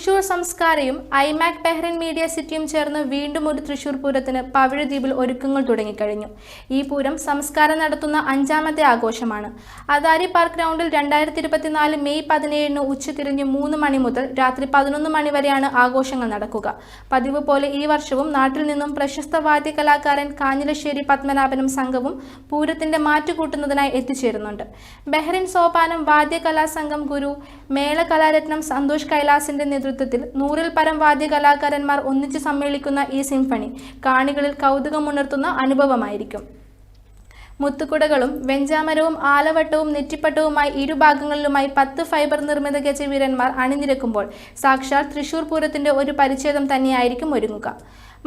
തൃശൂർ സംസ്കാരയും IMAC Bahrain media സിറ്റിയും ചേർന്ന് വീണ്ടും ഒരു തൃശൂർ പൂരത്തിന് പവിഴദ്വീപിൽ ഒരുക്കങ്ങൾ തുടങ്ങിക്കഴിഞ്ഞു. ഈ പൂരം സംസ്കാരം നടത്തുന്ന അഞ്ചാമത്തെ ആഘോഷമാണ്. അദാരി പാർക്ക് ഗ്രൗണ്ടിൽ രണ്ടായിരത്തി ഇരുപത്തിനാല് മെയ് പതിനേഴിന് ഉച്ചതിരിഞ്ഞ് മൂന്ന് മണി മുതൽ രാത്രി പതിനൊന്ന് മണി വരെയാണ് ആഘോഷങ്ങൾ നടക്കുക. പതിവ് പോലെ ഈ വർഷവും നാട്ടിൽ നിന്നും പ്രശസ്ത വാദ്യ കലാകാരൻ കാഞ്ഞിലശ്ശേരി പത്മനാഭനും സംഘവും പൂരത്തിന്റെ മാറ്റുകൂട്ടുന്നതിനായി എത്തിച്ചേരുന്നുണ്ട്. ബെഹ്റിൻ സോപാനം വാദ്യകലാസംഘം ഗുരു മേള കലാരത്നം സന്തോഷ് കൈലാസിന്റെ നേതൃത്വത്തിൽ നൂറിൽ പരം വാദ്യ കലാകാരന്മാർ ഒന്നിച്ച് സമ്മേളിക്കുന്ന ഈ സിംഫണി കാണികളിൽ കൗതുകമുണർത്തുന്ന അനുഭവമായിരിക്കും. മുത്തുകുടകളും വെഞ്ചാമരവും ആലവട്ടവും നെറ്റിപ്പട്ടവുമായി ഇരുഭാഗങ്ങളിലുമായി പത്ത് ഫൈബർ നിർമ്മിത ഗജവീരന്മാർ അണിനിരക്കുമ്പോൾ സാക്ഷാൽ തൃശൂർ പൂരത്തിന്റെ ഒരു പരിച്ഛേദം തന്നെയായിരിക്കും ഒരുങ്ങുക.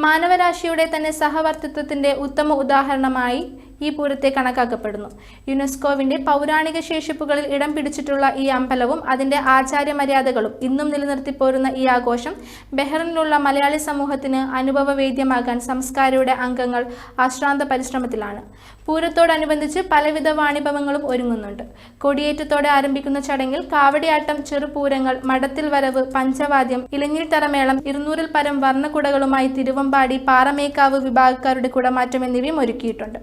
മാനവരാശിയുടെ തന്നെ സഹവർത്തിത്വത്തിന്റെ ഉത്തമ ഉദാഹരണമായി ഈ പൂരത്തെ കണക്കാക്കപ്പെടുന്നു. യുനെസ്കോവിന്റെ പൗരാണിക ശേഷിപ്പുകളിൽ ഇടം പിടിച്ചിട്ടുള്ള ഈ അമ്പലവും അതിന്റെ ആചാര്യ മര്യാദകളും ഇന്നും നിലനിർത്തിപ്പോരുന്ന ഈ ആഘോഷം ബെഹ്റിനിലുള്ള മലയാളി സമൂഹത്തിന് അനുഭവവേദ്യമാകാൻ സംസ്കാരയുടെ അംഗങ്ങൾ അശ്രാന്ത പരിശ്രമത്തിലാണ്. പൂരത്തോടനുബന്ധിച്ച് പലവിധ വാണിഭവങ്ങളും ഒരുങ്ങുന്നുണ്ട്. കൊടിയേറ്റത്തോടെ ആരംഭിക്കുന്ന ചടങ്ങിൽ കാവടിയാട്ടം ചെറുപൂരങ്ങൾ മടത്തിൽ വരവ് പഞ്ചവാദ്യം ഇലഞ്ഞിൽ തറമേളം ഇരുന്നൂറിൽ പരം വർണക്കുടകളുമായി തിരുവമ്പാടി പാറമേക്കാവ് വിഭാഗക്കാരുടെ കുടമാറ്റം എന്നിവയും ഒരുക്കിയിട്ടുണ്ട്.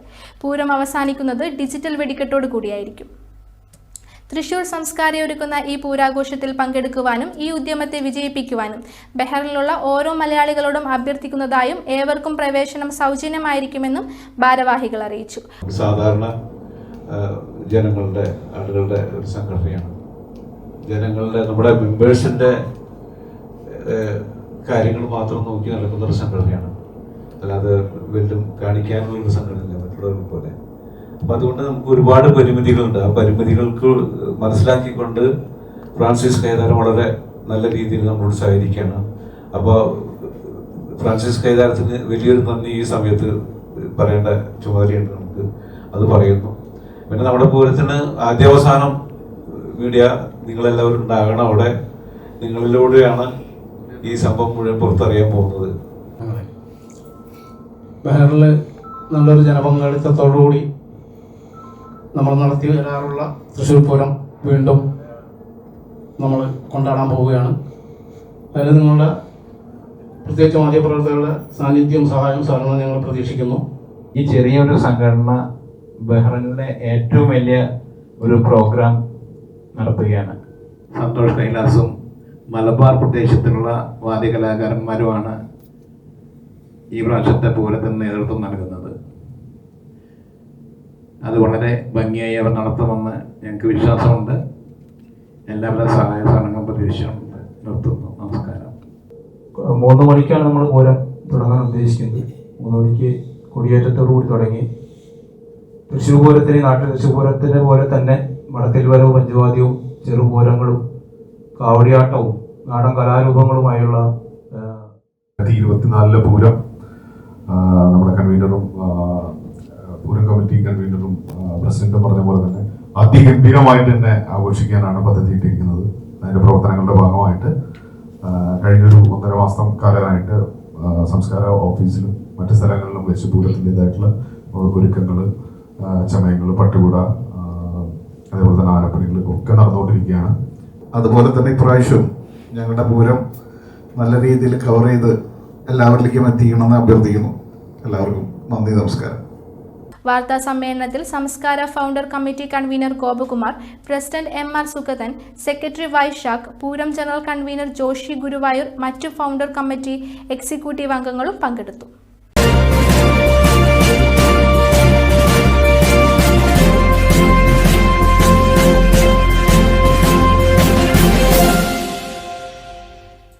പൂരം അവസാനിക്കുന്നത് ഡിജിറ്റൽ വെടിക്കെട്ടോട് കൂടിയായിരിക്കും. തൃശൂർ സംസ്കാരം ഒരുക്കുന്ന ഈ പൂരാഘോഷത്തിൽ പങ്കെടുക്കുവാനും ഈ ഉദ്യമത്തെ വിജയിപ്പിക്കുവാനും ബെഹറിലുള്ള ഓരോ മലയാളികളോടും അഭ്യർത്ഥിക്കുന്നതായും ഏവർക്കും പ്രവേശനം സൗജന്യമായിരിക്കുമെന്നും ഭാരവാഹികൾ അറിയിച്ചു. സാധാരണ ജനങ്ങളുടെ ആളുകളുടെ ഒരു സംഘടനയാണ്. ജനങ്ങളുടെ നമ്മുടെ മെമ്പേഴ്സിന്റെ കാര്യങ്ങൾ മാത്രം നോക്കി നടക്കുന്ന ഒരു സംഘടനയാണ്. അല്ലാതെ വല്ലതും കാണിക്കാനുള്ള സംഘടനയില്ല മറ്റുള്ളവരെ പോലെ. അപ്പം അതുകൊണ്ട് നമുക്ക് ഒരുപാട് പരിമിതികളുണ്ട്. ആ പരിമിതികൾക്ക് മനസ്സിലാക്കിക്കൊണ്ട് ഫ്രാൻസിസ് കൈതാരം വളരെ നല്ല രീതിയിൽ നമ്മളോട് സഹകരിക്കുകയാണ് അപ്പോൾ ഫ്രാൻസിസ് കൈതാരത്തിന് വലിയൊരു നന്ദി ഈ സമയത്ത് പറയേണ്ട ചുമതലയുണ്ട് നമുക്ക്. അത് പറയുന്നു. പിന്നെ നമ്മുടെ പൂരത്തിന് ആദ്യാവസാനം മീഡിയ നിങ്ങളെല്ലാവരും ഉണ്ടാകണം. അവിടെ നിങ്ങളിലൂടെയാണ് ഈ സംഭവം മുഴുവൻ പുറത്തറിയാൻ പോകുന്നത്. ബഹറിൽ നല്ലൊരു ജനപങ്കാളിത്തത്തോടുകൂടി നമ്മൾ നടത്തി വരാറുള്ള തൃശ്ശൂർ പൂരം വീണ്ടും നമ്മൾ കൊണ്ടാടാൻ പോവുകയാണ്. അതിൽ നിങ്ങളുടെ പ്രത്യേകിച്ച് മാധ്യമപ്രവർത്തകരുടെ സാന്നിധ്യവും സഹായവും സഹകരണവും ഞങ്ങൾ പ്രതീക്ഷിക്കുന്നു. ഈ ചെറിയൊരു സംഘടന ബഹ്റിനിലെ ഏറ്റവും വലിയ ഒരു പ്രോഗ്രാം നടത്തുകയാണ്. സന്തോഷ് കൈലാസും മലബാർ പ്രദേശത്തിലുള്ള വാദ്യകലാകാരന്മാരുമാണ് ഈ പ്രാവശ്യത്തെ പൂരത്തിന് നേതൃത്വം നൽകുന്നത്. അത് വളരെ ഭംഗിയായി അവർ നടത്തുമെന്ന് ഞങ്ങൾക്ക് വിശ്വാസമുണ്ട്. എല്ലാവരുടെ സഹായ സഹകരണം പ്രതീക്ഷിച്ചുകൊണ്ട് നിർത്തുന്നു. നമസ്കാരം. മൂന്ന് മണിക്കാണ് നമ്മൾ പൂരം തുടങ്ങാൻ ഉദ്ദേശിക്കുന്നത്. മൂന്ന് മണിക്ക് കൊടിയേറ്റത്തോടു കൂടി തുടങ്ങി. തൃശ്ശൂർ പൂരത്തിന് നാട്ടിൽ തൃശ്ശൂർ പൂരത്തിന് പോലെ തന്നെ മടത്തിൽ വരവും പഞ്ചവാദ്യവും ചെറുപൂരങ്ങളും കാവടിയാട്ടവും നാടൻ കലാരൂപങ്ങളുമായുള്ള ഇരുപത്തിനാലിലെ പൂരം നമ്മുടെ കൺവീനറും പൂരം കമ്മിറ്റി കൺവീനറും പ്രസിഡന്റ് പറഞ്ഞ പോലെ തന്നെ അതിഗംഭീരമായിട്ട് തന്നെ ആഘോഷിക്കാനാണ് പദ്ധതി ഇട്ടിരിക്കുന്നത് അതിന്റെ പ്രവർത്തനങ്ങളുടെ ഭാഗമായിട്ട് കഴിഞ്ഞൊരു ഒന്നര മാസം കാലമായിട്ട് സംസ്കാര ഓഫീസിലും മറ്റു സ്ഥലങ്ങളിലും വെച്ച് പൂരത്തിന്റെതായിട്ടുള്ള ഒരുക്കങ്ങൾ ചമയങ്ങൾ പട്ടുകൂട അതേപോലെ തന്നെ ആനപ്പണികൾ ഒക്കെ നടന്നുകൊണ്ടിരിക്കുകയാണ്. അതുപോലെ തന്നെ ഇപ്രാവശ്യവും ഞങ്ങളുടെ പൂരം നല്ല രീതിയിൽ കവർ ചെയ്ത് എല്ലാവരിലേക്കും എത്തിക്കണമെന്ന് അഭ്യർത്ഥിക്കുന്നു. എല്ലാവർക്കും നന്ദി നമസ്കാരം. വാർത്താ സമ്മേളനത്തിൽ Samskara founder committee convener Gopakumar president M R Sugathan secretary Vaishakh Pooram general convener Joshi Guruvayur മറ്റു ഫൗണ്ടർ കമ്മിറ്റി എക്സിക്യൂട്ടീവ് അംഗങ്ങളും പങ്കെടുത്തു.